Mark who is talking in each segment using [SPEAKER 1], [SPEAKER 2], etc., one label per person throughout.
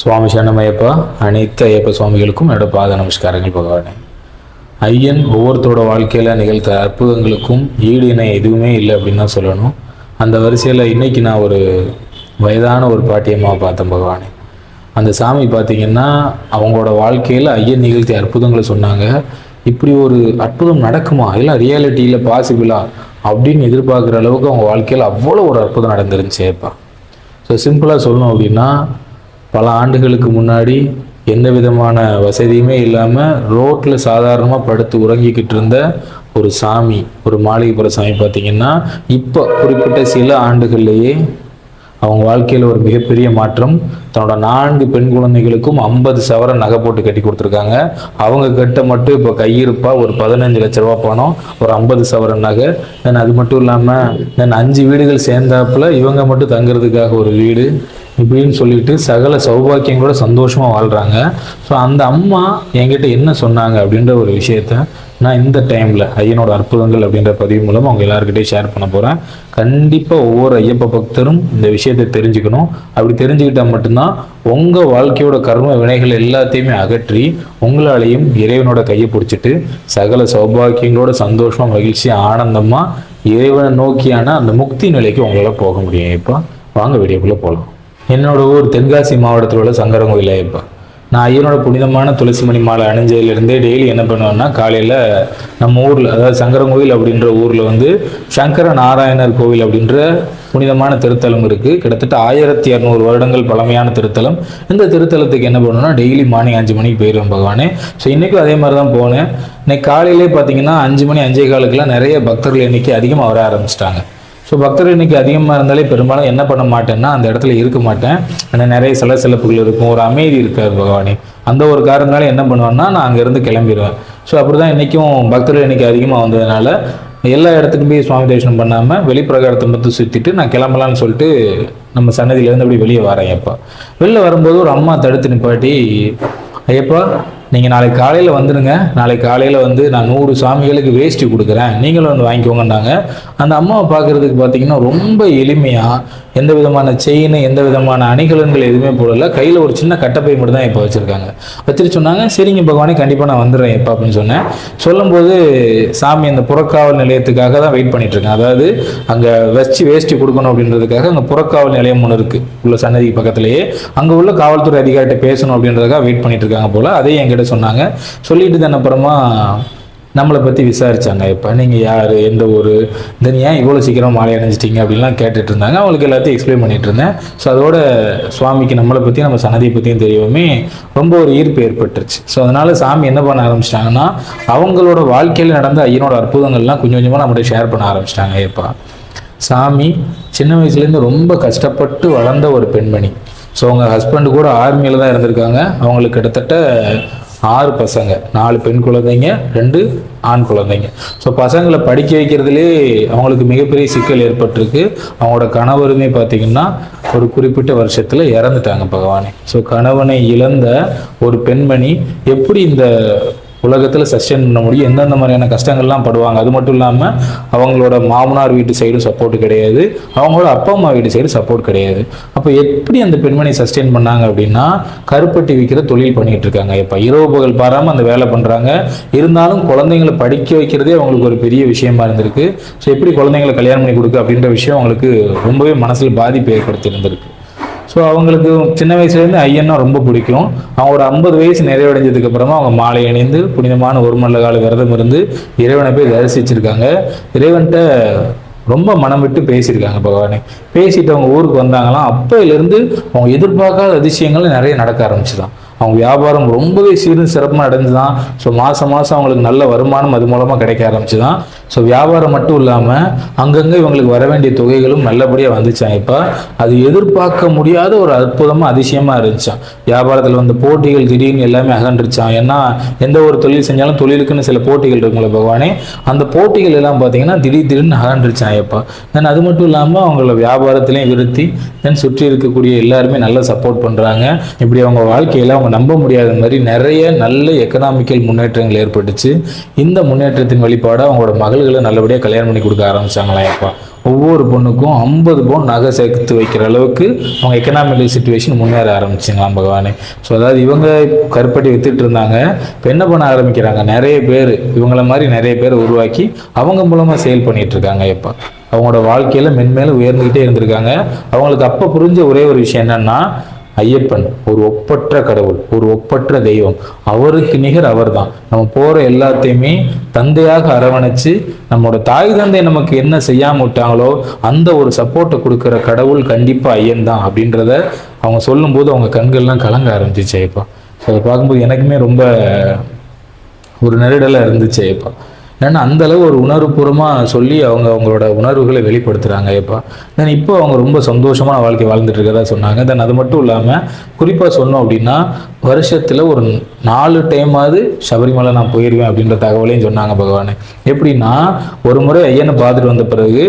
[SPEAKER 1] சுவாமி சரணமையப்பா அனைத்து ஐயப்ப சுவாமிகளுக்கும் என்னோட பாத நமஸ்காரங்கள் பகவானே. ஐயன் ஒவ்வொருத்தரோட வாழ்க்கையில் நிகழ்த்த அற்புதங்களுக்கும் ஈடு இணை எதுவுமே இல்லை அப்படின்னு தான் சொல்லணும். அந்த வரிசையில் இன்றைக்கி நான் ஒரு வயதான ஒரு பாட்டியம்மாவை பார்த்தேன் பகவானே. அந்த சாமி பார்த்தீங்கன்னா அவங்களோட வாழ்க்கையில் ஐயன் நிகழ்த்திய அற்புதங்களை சொன்னாங்க. இப்படி ஒரு அற்புதம் நடக்குமா? இல்லை ரியாலிட்டியில் பாசிபிளா அப்படின்னு எதிர்பார்க்குற அளவுக்கு அவங்க வாழ்க்கையில் அவ்வளோ ஒரு அற்புதம் நடந்துருந்துச்சேப்பா. ஸோ சிம்பிளாக சொல்லணும் அப்படின்னா பல ஆண்டுகளுக்கு முன்னாடி எந்த விதமான வசதியுமே இல்லாமல் ரோட்டில் சாதாரணமாக படுத்து உறங்கிக்கிட்டு இருந்த ஒரு சாமி ஒரு மாளிகைப்புற சாமி பார்த்தீங்கன்னா இப்போ குறிப்பிட்ட சில ஆண்டுகள்லேயே அவங்க வாழ்க்கையில் ஒரு மிகப்பெரிய மாற்றம். தன்னோட நான்கு பெண் குழந்தைகளுக்கும் ஐம்பது சவர நகை போட்டு கட்டி கொடுத்துருக்காங்க. அவங்க கட்ட மட்டும் இப்போ கையிருப்பா ஒரு பதினஞ்சு லட்ச ரூபா பணம் ஒரு ஐம்பது சவரன் நகை. தென் அது மட்டும் இல்லாமல் தென் அஞ்சு வீடுகள் சேர்ந்தாப்புல இவங்க மட்டும் தங்குறதுக்காக ஒரு வீடு. இப்படின்னு சொல்லிட்டு சகல சௌபாக்கியங்களோட சந்தோஷமாக வாழ்கிறாங்க ஸோ அந்த அம்மா என்கிட்ட என்ன சொன்னாங்க அப்படின்ற ஒரு விஷயத்த நான் இந்த டைமில் ஐயனோட அற்புதங்கள் அப்படின்ற பதிவு மூலம் அவங்க எல்லாருக்கிட்டையும் ஷேர் பண்ண போகிறேன் கண்டிப்பாக ஒவ்வொரு ஐயப்ப பக்தரும் இந்த விஷயத்தை தெரிஞ்சுக்கணும். அப்படி தெரிஞ்சுக்கிட்டால் மட்டும்தான் உங்கள் வாழ்க்கையோட கர்ம வினைகள் எல்லாத்தையுமே அகற்றி உங்களாலையும் இறைவனோட கையை பிடிச்சிட்டு சகல சௌபாக்கியங்களோட சந்தோஷமாக மகிழ்ச்சி ஆனந்தமாக இறைவனை நோக்கியான அந்த முக்தி நிலைக்கு உங்களால் போக முடியும். இப்போ வாங்க வீடியோக்குள்ளே போகலாம் என்னோட ஊர் தென்காசி மாவட்டத்தில் உள்ள சங்கரங்கோயில் ஐயப்பா நான் ஐயனோட புனிதமான துளசிமணி மாலை அணிஞ்சதுலேருந்தே டெய்லி என்ன பண்ணுவேன்னா காலையில் நம்ம ஊரில் அதாவது சங்கரங்கோயில் அப்படின்ற ஊரில் வந்து சங்கர நாராயணர் கோவில் அப்படின்ற புனிதமான திருத்தலம் இருக்குது கிட்டத்தட்ட ஆயிரத்தி இரநூறு வருடங்கள் பழமையான திருத்தலம். இந்த திருத்தலத்துக்கு என்ன பண்ணணும்னா டெய்லி மார்னிங் அஞ்சு மணிக்கு போயிடுவேன் பகவானே. ஸோ இன்றைக்கும் அதே மாதிரி தான் போனேன். இன்னைக்கு காலையிலே பார்த்தீங்கன்னா அஞ்சு மணி அஞ்சே காலுக்குலாம் நிறைய பக்தர்கள் எண்ணிக்கை அதிகமாக வர ஆரம்பிச்சிட்டாங்க. ஸோ பக்தர்கள் இன்னைக்கு அதிகமாக இருந்தாலே பெரும்பாலும் என்ன பண்ண மாட்டேன்னா அந்த இடத்துல இருக்க மாட்டேன். ஆனால் நிறைய சலசலப்புகள் இருக்கும். ஒரு அமைதி இருக்கார் பகவானே. அந்த ஒரு காரணத்தினால என்ன பண்ணுவேன்னா நான் அங்கேருந்து கிளம்பிடுவேன் ஸோ அப்படி தான் இன்றைக்கும் பக்தர்கள் இன்னைக்கு அதிகமாக வந்ததுனால எல்லா இடத்துக்கும் போய் சுவாமி தரிசனம் பண்ணாமல் வெளிப்பிரகாரத்தை மட்டும் சுற்றிட்டு நான் கிளம்பலான்னு சொல்லிட்டு நம்ம சன்னதியிலேருந்து அப்படி வெளியே வரேன் எப்போ. வெளில வரும்போது ஒரு அம்மா தடுத்து நிப்பாட்டி ஐயப்பா நீங்கள் நாளைக்கு காலையில் வந்துடுங்க நாளைக்கு காலையில் வந்து நான் நூறு சாமிகளுக்கு வேஷ்டி கொடுக்குறேன். நீங்களும் வந்து வாங்கிக்கோங்கன்னாங்க. அந்த அம்மாவை பார்க்குறதுக்கு பார்த்தீங்கன்னா ரொம்ப எளிமையாக எந்த விதமான செயின் எந்த விதமான அணிகலன்கள் எதுவுமே போடல. கையில் ஒரு சின்ன கட்டப்பை மட்டும் தான் இப்போ வச்சுருக்காங்க. வச்சுட்டு சொன்னாங்க சரிங்க பகவானே கண்டிப்பாக நான் வந்துடுறேன் எப்போ அப்படின்னு சொன்னேன். சொல்லும்போது சாமி அந்த புறக்காவல் நிலையத்துக்காக தான் வெயிட் பண்ணிகிட்ருக்கேன் அதாவது அங்கே வச்சு வேஷ்டி கொடுக்கணும் அப்படின்றதுக்காக அங்கே புறக்காவல் நிலையம் ஒன்று இருக்குது உள்ள சன்னதிக்கு பக்கத்துலேயே. அங்கே உள்ள காவல்துறை அதிகாரிகிட்ட பேசணும் அப்படின்றதுக்காக வெயிட் பண்ணிட்டு இருக்காங்க போல். அதையும் என்கிட்ட சொன்னாங்க. சொல்லிட்டு தான் அப்புறமா நம்மளை பற்றி விசாரித்தாங்க இப்போ நீங்கள் யார்? எந்த ஊர்? தென் ஏன் இவ்வளோ சீக்கிரம் மாலை அணிஞ்சிட்டிங்க அப்படின்லாம் கேட்டுட்டு இருந்தாங்க. அவங்களுக்கு எல்லாத்தையும் எக்ஸ்பிளைன் பண்ணிட்டு இருந்தேன். ஸோ அதோட சுவாமிக்கு நம்மளை பற்றி நம்ம சன்னதியை பற்றியும் தெரியவுமே ரொம்ப ஒரு ஈர்ப்பு ஏற்பட்டுருச்சு. ஸோ அதனால் சாமி என்ன பண்ண ஆரம்பிச்சிட்டாங்கன்னா அவங்களோட வாழ்க்கையில் நடந்த ஐயனோட அற்புதங்கள்லாம் கொஞ்சம் கொஞ்சமாக நம்மகிட்ட ஷேர் பண்ண ஆரம்பிச்சிட்டாங்க ஏப்பா சாமி சின்ன வயசுலேருந்து ரொம்ப கஷ்டப்பட்டு வளர்ந்த ஒரு பெண்மணி. ஸோ அவங்க ஹஸ்பண்ட் கூட ஆர்மியில் தான் இருந்திருக்காங்க. அவங்களுக்கு கிட்டத்தட்ட ஆறு பசங்க நாலு பெண் குழந்தைங்க ரெண்டு ஆண் குழந்தைங்க. ஸோ பசங்களை படிக்க வைக்கிறதுலே அவங்களுக்கு மிகப்பெரிய சிக்கல் ஏற்பட்டிருக்கு. அவங்களோட கணவருமே பார்த்தீங்கன்னா ஒரு குறிப்பிட்ட வருஷத்தில் இறந்துட்டாங்க பகவானே. ஸோ கணவனை இழந்த ஒரு பெண்மணி எப்படி இந்த உலகத்தில் சஸ்டெயின் பண்ண முடியும். எந்தெந்த மாதிரியான கஷ்டங்கள்லாம் படுவாங்க அது மட்டும் இல்லாமல் அவங்களோட மாமனார் வீட்டு சைடும் சப்போர்ட் கிடையாது. அவங்களோட அப்பா அம்மா வீட்டு சைடு சப்போர்ட் கிடையாது. அப்போ எப்படி அந்த பெண்மணி சஸ்டெயின் பண்ணாங்க அப்படின்னா கருப்பட்டி விற்கிற தொழில் பண்ணிட்டு இருக்காங்க. இப்போ இரவு பகல் பாராமல் அந்த வேலை பண்ணுறாங்க இருந்தாலும் குழந்தைங்களை படிக்க வைக்கிறதே அவங்களுக்கு ஒரு பெரிய விஷயமா இருந்திருக்கு. ஸோ எப்படி குழந்தைங்களை கல்யாணம் பண்ணி கொடுக்கு அப்படின்ற விஷயம் அவங்களுக்கு ரொம்பவே மனசில் பாதிப்பு ஏற்படுத்தி இருந்திருக்கு ஸோ அவங்களுக்கு சின்ன வயசுலேருந்து ஐயன்னா ரொம்ப பிடிக்கும். அவங்களோட ஐம்பது வயசு நிறைவடைஞ்சதுக்கு அப்புறமா அவங்க மாலை அணிந்து புனிதமான ஒரு மல்ல கால விரதம் இருந்து இறைவனை போய் தரிசிச்சிருக்காங்க. இறைவன்கிட்ட ரொம்ப மனம் விட்டு பேசியிருக்காங்க பகவானே. பேசிட்டு அவங்க ஊருக்கு வந்தாங்களாம். அப்பையிலேருந்து அவங்க எதிர்பார்க்காத அதிசயங்கள் நிறைய நடக்க ஆரம்பிச்சுதான். அவங்க வியாபாரம் ரொம்பவே சீரும் சிறப்பாக நடந்துதான். ஸோ மாதம் மாதம் அவங்களுக்கு நல்ல வருமானம் அது மூலமாக கிடைக்க ஆரம்பிச்சுதான். ஸோ வியாபாரம் மட்டும் இல்லாமல் அங்கங்கே இவங்களுக்கு வர வேண்டிய தொகைகளும் நல்லபடியாக வந்துச்சான் இப்போ அது எதிர்பார்க்க முடியாத ஒரு அற்புதமாக அதிசயமாக இருந்துச்சான் வியாபாரத்தில் வந்த போட்டிகள் திடீர்னு எல்லாமே அகன்றுச்சான் ஏன்னா எந்த ஒரு தொழில் செஞ்சாலும் தொழிலுக்குன்னு சில போட்டிகள் இருக்குங்களே பகவானே. அந்த போட்டிகள் எல்லாம் பார்த்தீங்கன்னா திடீர் திடீர்னு அகன்றுச்சான் இப்போ தென் அது மட்டும் இல்லாமல் அவங்கள வியாபாரத்திலையும் விருத்தி தென் சுற்றி இருக்கக்கூடிய எல்லாருமே நல்லா சப்போர்ட் பண்ணுறாங்க இப்படி அவங்க வாழ்க்கையில் அவங்க நம்ப முடியாத மாதிரி நிறைய நல்ல எக்கனாமிக்கல் முன்னேற்றங்கள் ஏற்பட்டுச்சு. இந்த முன்னேற்றத்தின் வழிபாடு அவங்களோட மகள்களை நல்லபடியாக கல்யாணம் பண்ணி கொடுக்க ஆரம்பித்தாங்களா எப்பா ஒவ்வொரு பொண்ணுக்கும் ஐம்பது பவுன் நகை சேர்த்து வைக்கிற அளவுக்கு அவங்க எக்கனாமிக்கல் சுச்சுவேஷன் முன்னேற ஆரம்பிச்சிங்களாம் பகவானே. ஸோ அதாவது இவங்க கருப்பட்டி வித்துட்டு இருந்தாங்க. இப்போ என்ன பண்ண ஆரம்பிக்கிறாங்க? நிறைய பேர் இவங்கள மாதிரி நிறைய பேர் உருவாக்கி அவங்க மூலமாக சேல் பண்ணிட்டு இருக்காங்க இப்போ. அவங்களோட வாழ்க்கையில் மென்மேலும் உயர்ந்துக்கிட்டே இருந்திருக்காங்க. அவங்களுக்கு அப்போ புரிஞ்ச ஒரே ஒரு விஷயம் என்னன்னா ஐயப்பன் ஒரு ஒப்பற்ற கடவுள் ஒரு ஒப்பற்ற தெய்வம். அவருக்கு நிகர் அவர்தான். நம்ம போற எல்லாத்தையுமே தந்தையாக அரவணைச்சு நம்மளோட தாய் தந்தை நமக்கு என்ன செய்யாம விட்டாங்களோ அந்த ஒரு சப்போர்ட்டை கொடுக்கிற கடவுள் கண்டிப்பா ஐயன் தான் அப்படின்றத அவங்க சொல்லும்போது அவங்க கண்கள்லாம் கலங்க ஆரம்பிச்சிச்சு ஐயப்பா. ஸோ அதை பார்க்கும்போது எனக்குமே ரொம்ப ஒரு நெருடலாக இருந்துச்சு ஐயப்பா. ஏன்னா அந்த அளவு ஒரு உணர்வுபூர்வமாக சொல்லி அவங்க அவங்களோட உணர்வுகளை வெளிப்படுத்துகிறாங்க ஐயப்பா தென் இப்போ அவங்க ரொம்ப சந்தோஷமான வாழ்க்கை வாழ்ந்துட்டு இருக்கிறதா சொன்னாங்க. தென் அது மட்டும் இல்லாமல் குறிப்பாக சொன்னோம் அப்படின்னா வருஷத்தில் ஒரு நாலு டைமாவது சபரிமலை நான் போயிடுவேன் அப்படின்ற தகவலையும் சொன்னாங்க பகவான். எப்படின்னா ஒரு முறை ஐயனை பார்த்துட்டு வந்த பிறகு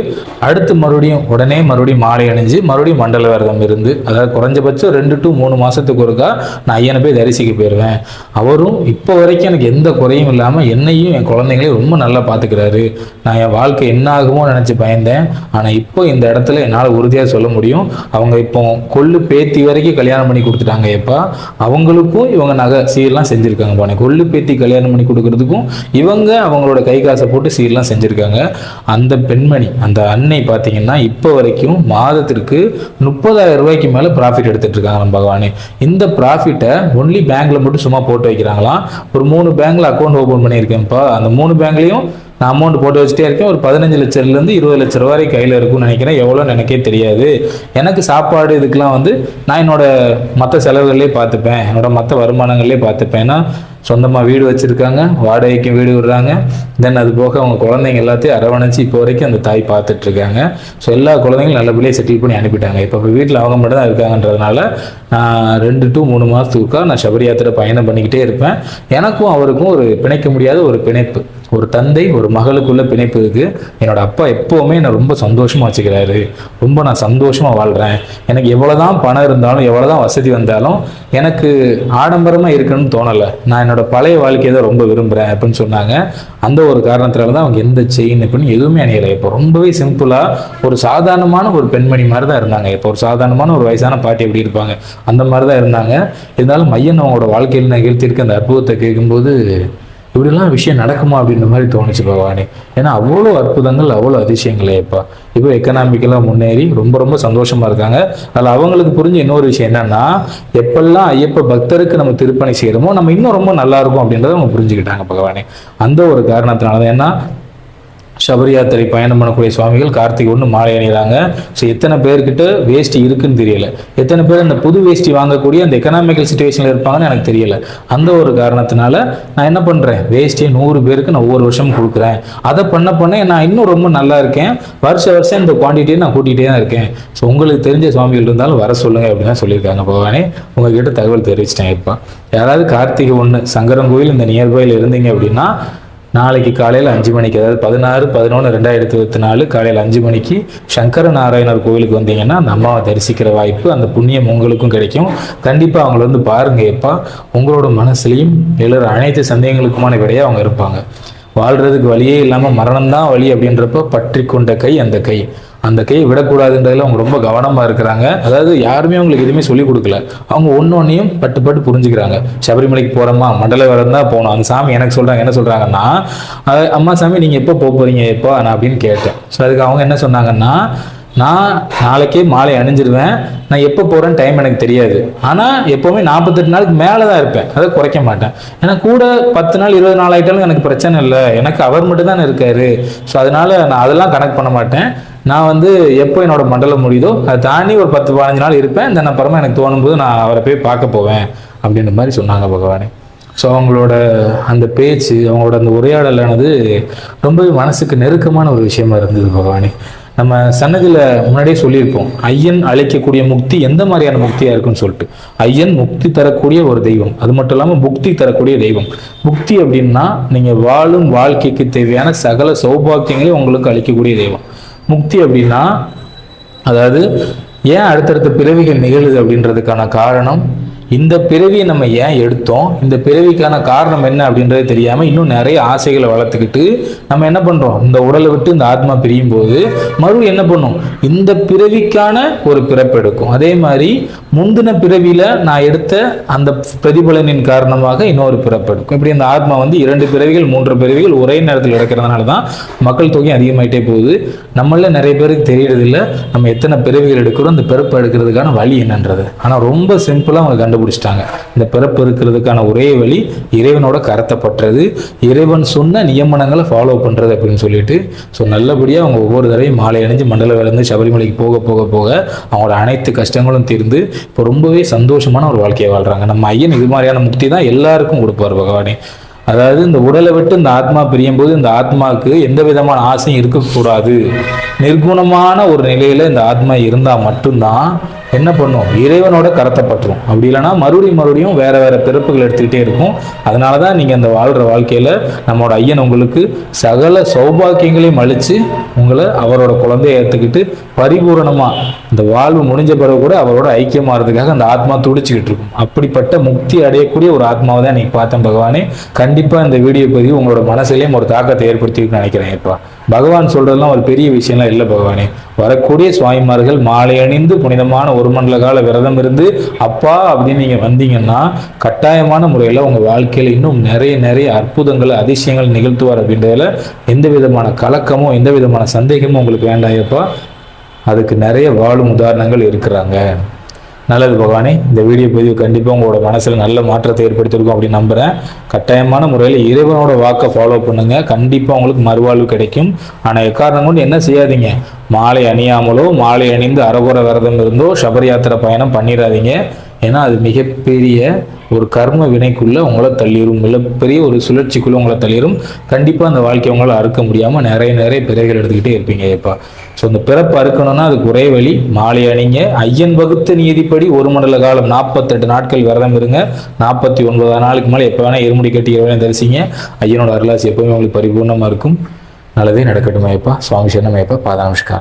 [SPEAKER 1] அடுத்து மறுபடியும் உடனே மறுபடியும் மாலை அணிஞ்சு மறுபடியும் மண்டல விரதம் இருந்து அதாவது குறைஞ்சபட்சம் ரெண்டு டு மூணு மாதத்துக்கு ஒருக்கா நான் ஐயனை போய் தரிசிக்க போயிடுவேன் அவரும் இப்போ வரைக்கும் எனக்கு எந்த குறையும் இல்லாமல் என்னையும் என் குழந்தைங்களையும் ரொம்ப நல்லா பார்த்துக்கிறாரு நான் என் வாழ்க்கை என்ன ஆகுமோ நினச்சி பயந்தேன். ஆனால் இப்போ இந்த இடத்துல என்னால் உறுதியாக சொல்ல முடியும். அவங்க இப்போ கொள்ளு பேத்தி வரைக்கும் கல்யாணம் பண்ணி கொடுத்துட்டாங்க எப்பா. அவங்களுக்கும் இவங்க நகை சீர்லாம் செஞ்சுருக்காங்க பானே கொள்ளு பேத்தி கல்யாணம் பண்ணி கொடுக்கறதுக்கும் இவங்க அவங்களோட கை காசை போட்டு சீர்லாம் செஞ்சுருக்காங்க. அந்த பெண்மணி அந்த அன்னை பார்த்தீங்கன்னா இப்போ வரைக்கும் மாதத்திற்கு முப்பதாயிரம் ரூபாய்க்கு மேலே ப்ராஃபிட் எடுத்துட்டு இருக்காங்க நம்ம பகவானே. இந்த ப்ராஃபிட்டை ஒன்லி பேங்க்ல மட்டும் சும்மா போட்டு வைக்கிறாங்களாம். ஒரு மூணு பேங்க்ல அக்கௌண்ட் ஓப்பன் பண்ணியிருக்கேன்ப்பா. அந்த மூணு பேங்க்லையும் நான் அமௌண்ட் போட்டு வச்சுட்டே இருக்கேன். ஒரு பதினஞ்சு லட்சத்துலேருந்து இருபது லட்ச ரூபாய் கையில் இருக்கும்னு நினைக்கிறேன். எவ்வளோன்னு எனக்கே தெரியாது. எனக்கு சாப்பாடு இதுக்கெலாம் வந்து நான் என்னோட மற்ற செலவுகள்லேயே பார்த்துப்பேன். என்னோட மற்ற வருமானங்கள்லேயே பார்த்துப்பேன். ஏன்னா சொந்தமாக வீடு வச்சுருக்காங்க. வாடகைக்கு வீடு விடுறாங்க. தென் அது போக அவங்க குழந்தைங்க எல்லாத்தையும் அரவணைச்சு இப்போ வரைக்கும் அந்த தாய் பார்த்துட்ருக்காங்க. ஸோ எல்லா குழந்தைங்களும் நல்லபடியாக செட்டில் பண்ணி அனுப்பிட்டாங்க. இப்போ இப்போ வீட்டில் அவங்க மட்டும் தான் இருக்காங்கன்றதுனால நான் ரெண்டு டு மூணு மாதத்துக்கா நான் சபரி யாத்திரை பயணம் பண்ணிக்கிட்டே இருப்பேன். எனக்கும் அவருக்கும் ஒரு பிணைக்க முடியாத ஒரு பிணைப்பு. ஒரு தந்தை ஒரு மகளுக்குள்ள பிணைப்பு இருக்கு. என்னோட அப்பா எப்பவுமே என்னை ரொம்ப சந்தோஷமா வச்சுக்கிறாரு. ரொம்ப நான் சந்தோஷமா வாழ்றேன். எனக்கு எவ்வளவுதான் பணம் இருந்தாலும் எவ்வளவுதான் வசதி வந்தாலும் எனக்கு ஆடம்பரமா இருக்கணும்னு தோணலை. நான் என்னோட பழைய வாழ்க்கையை தான் ரொம்ப விரும்புறேன் அப்படின்னு சொன்னாங்க. அந்த ஒரு காரணத்தினால தான் அவங்க எந்த செயின் அப்படின்னு எதுவுமே அணியலை. இப்போ ரொம்பவே சிம்பிளா ஒரு சாதாரணமான ஒரு பெண்மணி மாதிரி தான் இருந்தாங்க. இப்போ ஒரு சாதாரணமான ஒரு வயசான பாட்டி எப்படி இருப்பாங்க? அந்த மாதிரி தான் இருந்தாங்க. இருந்தாலும் மையன் அவங்களோட வாழ்க்கையில் நிகழ்த்தியிருக்க அந்த அற்புதத்தை கேட்கும்போது இப்படிலாம் விஷயம் நடக்குமா அப்படின்ற மாதிரி தோணுச்சு பகவானே. ஏன்னா அவ்வளோ அற்புதங்கள் அவ்வளோ அதிசயங்களே இப்போ இப்போ முன்னேறி ரொம்ப ரொம்ப சந்தோஷமா இருக்காங்க. அதில் அவங்களுக்கு புரிஞ்ச இன்னொரு விஷயம் என்னன்னா எப்பெல்லாம் ஐயப்ப பக்தருக்கு நம்ம திருப்பணி செய்கிறோமோ நம்ம இன்னும் ரொம்ப நல்லா இருக்கும் அப்படின்றத அவங்க புரிஞ்சுக்கிட்டாங்க பகவானே. அந்த ஒரு காரணத்தினால தான் ஏன்னா சபரி யாத்திரை பயணம் பண்ணக்கூடிய சுவாமிகள் கார்த்திகை ஒன்று மாலை அணிகிறாங்க ஸோ எத்தனை பேர்கிட்ட வேஷ்டி இருக்குன்னு தெரியல. எத்தனை பேர் அந்த புது வேஷ்டி வாங்கக்கூடிய அந்த எக்கனாமிக்கல் சுச்சுவேஷனில் இருப்பாங்கன்னு எனக்கு தெரியல. அந்த ஒரு காரணத்தினால நான் என்ன பண்ணுறேன் வேஷ்டியை நூறு பேருக்கு நான் ஒவ்வொரு வருஷமும் கொடுக்குறேன். அதை பண்ண பண்ண நான் இன்னும் ரொம்ப நல்லா இருக்கேன். வருஷ வருஷம் இந்த குவான்டிட்டியை நான் கூட்டிகிட்டே தான் இருக்கேன். ஸோ உங்களுக்கு தெரிஞ்ச சுவாமிகள் இருந்தாலும் வர சொல்லுங்கள் அப்படின்னு தான் சொல்லியிருக்காங்க பகவானே. உங்ககிட்ட தகவல் தெரிவிச்சிட்டேன் இப்போ. யாராவது கார்த்திகை ஒன்று சங்கரன் கோயில் இந்த நியர்பையில் இருந்தீங்க அப்படின்னா நாளைக்கு காலையில் அஞ்சு மணிக்கு அதாவது பதினாறு பதினொன்று ரெண்டாயிரத்தி இருபத்தி நாலு காலையில் அஞ்சு மணிக்கு சங்கர நாராயணர் கோவிலுக்கு வந்தீங்கன்னா அந்த அம்மாவை தரிசிக்கிற வாய்ப்பு அந்த புண்ணியம் உங்களுக்கும் கிடைக்கும். கண்டிப்பாக அவங்கள வந்து பாருங்க எப்பா உங்களோட மனசுலையும் எழுற அனைத்து சந்தேகங்களுக்குமான விடையாக அவங்க இருப்பாங்க. வாழ்றதுக்கு வழியே இல்லாமல் மரணம் தான் வழி அப்படின்றப்ப பற்றி கொண்ட கை அந்த கை. அந்த கையை விடக்கூடாதுன்றதுல அவங்க ரொம்ப கவனமாக இருக்கிறாங்க. அதாவது யாருமே அவங்களுக்கு எதுவுமே சொல்லிக் கொடுக்கல. அவங்க ஒன்று ஒன்றையும் பட்டு பட்டு புரிஞ்சுக்கிறாங்க. சபரிமலைக்கு போகிறோமா மண்டல விரதம் தான் போகணும். அந்த சாமி எனக்கு சொல்கிறாங்க என்ன சொல்கிறாங்கன்னா அம்மா சாமி நீங்கள் எப்போ போக போகிறீங்க எப்போ? நான் அப்படின்னு கேட்டேன். ஸோ அதுக்கு அவங்க என்ன சொன்னாங்கன்னா நான் நாளைக்கே மாலை அணிஞ்சிருவேன். நான் எப்போ போகிறேன்னு டைம் எனக்கு தெரியாது. ஆனால் எப்போவுமே நாற்பத்தெட்டு நாளுக்கு மேலே தான் இருப்பேன். அதை குறைக்க மாட்டேன். ஏன்னா கூட பத்து நாள் இருபது நாள் ஆகிட்டாலும் எனக்கு பிரச்சனை இல்லை. எனக்கு அவர் மட்டும் தானே இருக்காரு. ஸோ அதனால நான் அதெல்லாம் கனெக்ட் பண்ண மாட்டேன். நான் வந்து எப்போ என்னோட மண்டலம் முடியுதோ அதை தாண்டி ஒரு பத்து பதினஞ்சு நாள் இருப்பேன். தென் அப்புறமா எனக்கு தோணும்போது நான் அவரை போய் பார்க்க போவேன் அப்படின்ற மாதிரி சொன்னாங்க பகவானே. ஸோ அவங்களோட அந்த பேச்சு அவங்களோட அந்த உரையாடலானது ரொம்பவே மனசுக்கு நெருக்கமான ஒரு விஷயமா இருந்தது பகவானே. நம்ம சன்னதியில் முன்னாடியே சொல்லியிருப்போம் ஐயன் அழைக்கக்கூடிய முக்தி எந்த மாதிரியான முக்தியாக இருக்குன்னு சொல்லிட்டு. ஐயன் முக்தி தரக்கூடிய ஒரு தெய்வம். அது மட்டும் இல்லாமல் முக்தி தரக்கூடிய தெய்வம். முக்தி அப்படின்னா நீங்கள் வாழும் வாழ்க்கைக்கு தேவையான சகல சௌபாக்கியங்களையும் உங்களுக்கு அளிக்கக்கூடிய தெய்வம். முக்தி அப்படின்னா அதாவது ஏன் அடுத்தடுத்த பிறவிகள் நிகழுது அப்படின்றதுக்கான காரணம் இந்த பிறவியை நம்ம ஏன் எடுத்தோம்? இந்த பிறவிக்கான காரணம் என்ன அப்படின்றது தெரியாம இன்னும் நிறைய ஆசைகளை வளர்த்துக்கிட்டு நம்ம என்ன பண்றோம்? இந்த உடலை விட்டு இந்த ஆத்மா பிரியும் போது மறுபடியும் என்ன பண்ணும்? இந்த பிறவிக்கான ஒரு பிறப்பு எடுக்கும். அதே மாதிரி முந்தின பிறவியில நான் எடுத்த அந்த பிரதிபலனின் காரணமாக இன்னொரு பிறப்பு எடுக்கும். இப்படி அந்த ஆத்மா வந்து இரண்டு பிறவிகள் மூன்று பிறவிகள் ஒரே நேரத்தில் இறக்கிறதுனால தான் மக்கள் தொகை அதிகமாயிட்டே போகுது. நம்மள நிறைய பேருக்கு தெரியறதில்ல. நம்ம எத்தனை பிறவிகள் எடுக்கிறோம்? அந்த பிறப்பு எடுக்கிறதுக்கான வழி என்னன்றது. ஆனால் ரொம்ப சிம்பிளாக அவங்க கண்டுபிடிச்சிட்டாங்க. இந்த பிறப்பு இருக்கிறதுக்கான ஒரே வழி இறைவனோட கரத்தை பற்றுறது இறைவன் சொன்ன நியமனங்களை ஃபாலோ பண்ணுறது அப்படின்னு சொல்லிட்டு ஸோ நல்லபடியாக அவங்க ஒவ்வொரு தடவையும் மாலை அணிஞ்சு மண்டல விளந்து சபரிமலைக்கு போக போக போக அவங்களோட அனைத்து கஷ்டங்களும் தீர்ந்து இப்போ ரொம்பவே சந்தோஷமான ஒரு வாழ்க்கையை வாழ்கிறாங்க நம்ம ஐயன் இது மாதிரியான முக்தி தான் எல்லாருக்கும் கொடுப்பார் பகவானே. அதாவது இந்த உடலை விட்டு இந்த ஆத்மா பிரியும் போது இந்த ஆத்மாவுக்கு எந்த விதமான ஆசையும் இருக்கக்கூடாது. நிர்குணமான ஒரு நிலையில இந்த ஆத்மா இருந்தால் மட்டும்தான் என்ன பண்ணும்? இறைவனோட கரத்தை பற்றும் அப்படி இல்லைன்னா மறுபடியும் மறுபடியும் வேற வேற பிறப்புகள் எடுத்துக்கிட்டே இருக்கும். அதனால தான் நீங்கள் அந்த வாழ்கிற வாழ்க்கையில் நம்மளோட ஐயன் உங்களுக்கு சகல சௌபாக்கியங்களையும் அழித்து உங்களை அவரோட குழந்தைய ஏற்றுக்கிட்டு பரிபூரணமாக இந்த வாழ்வு முடிஞ்ச பிறகு கூட அவரோட ஐக்கியமாகறதுக்காக அந்த ஆத்மா துடிச்சுக்கிட்டு இருக்கும். அப்படிப்பட்ட முக்தி அடையக்கூடிய ஒரு ஆத்மாவை தான் இன்னைக்கு பார்த்தேன் பகவானே. கண்டிப்பாக இந்த வீடியோ பதிவு உங்களோட மனசுலையும் ஒரு தாக்கத்தை ஏற்படுத்தியிருக்குன்னு நினைக்கிறேன் இப்போ பகவான் சொல்றதெல்லாம் ஒரு பெரிய விஷயம்லாம் இல்லை பகவானே. வரக்கூடிய சுவாமிமார்கள் மாலை அணிந்து புனிதமான ஒரு மண்டல கால விரதம் இருந்து அப்பா அப்படின்னு நீங்கள் வந்தீங்கன்னா கட்டாயமான முறையில் உங்கள் வாழ்க்கையில் இன்னும் நிறைய நிறைய அற்புதங்களை அதிசயங்கள் நிகழ்த்துவார் அப்படின்றதுல எந்த விதமான கலக்கமோ எந்த விதமான சந்தேகமும் உங்களுக்கு வேண்டாயப்பா அதுக்கு நிறைய வாழும் உதாரணங்கள் இருக்கிறாங்க. நல்லது பகவானே. இந்த வீடியோ பதிவு கண்டிப்பாக உங்களோட மனசில் நல்ல மாற்றத்தை ஏற்படுத்தியிருக்கும் அப்படின்னு நம்புகிறேன் கட்டாயமான முறையில் இறைவனோட வாக்கை ஃபாலோ பண்ணுங்க. கண்டிப்பாக உங்களுக்கு மறுவாழ்வு கிடைக்கும். ஆனால் எக்காரணம் கொண்டு என்ன செய்யாதீங்க? மாலை அணியாமலோ மாலை அணிந்து அறகுற விரதம் இருந்தோ சபரி யாத்திரை பயணம் பண்ணிடாதீங்க. ஏன்னா அது மிகப்பெரிய ஒரு கர்ம வினைக்குள்ளே உங்களை தள்ளிடும் மிகப்பெரிய ஒரு சுழற்சிக்குள்ளே உங்களை தள்ளிடும் கண்டிப்பாக அந்த வாழ்க்கையை உங்களால் அறுக்க முடியாமல் நிறைய நிறைய பிறவிகள் எடுத்துக்கிட்டே இருப்பீங்க எப்பா ஸோ இந்த பிறப்பு அறுக்கணும்னா அதுக்கு ஒரே வழி மாலை அணிங்க. ஐயன் வகுத்த நீதிப்படி ஒரு மண்டல காலம் நாற்பத்தெட்டு நாட்கள் விரதம் இருங்க. நாற்பத்தி ஒன்பதாம் நாளுக்கு மேலே எப்போ வேணால் இருமுடி கட்டி இறைவனை தரிசிங்க. ஐயனோட அருளாசி எப்போவுமே உங்களுக்கு பரிபூர்ணமாக இருக்கும். நல்லதே நடக்கட்டும் ஐயப்பா. சுவாமி சரணம் ஐயப்பா. பாதாம்ஷ்கார்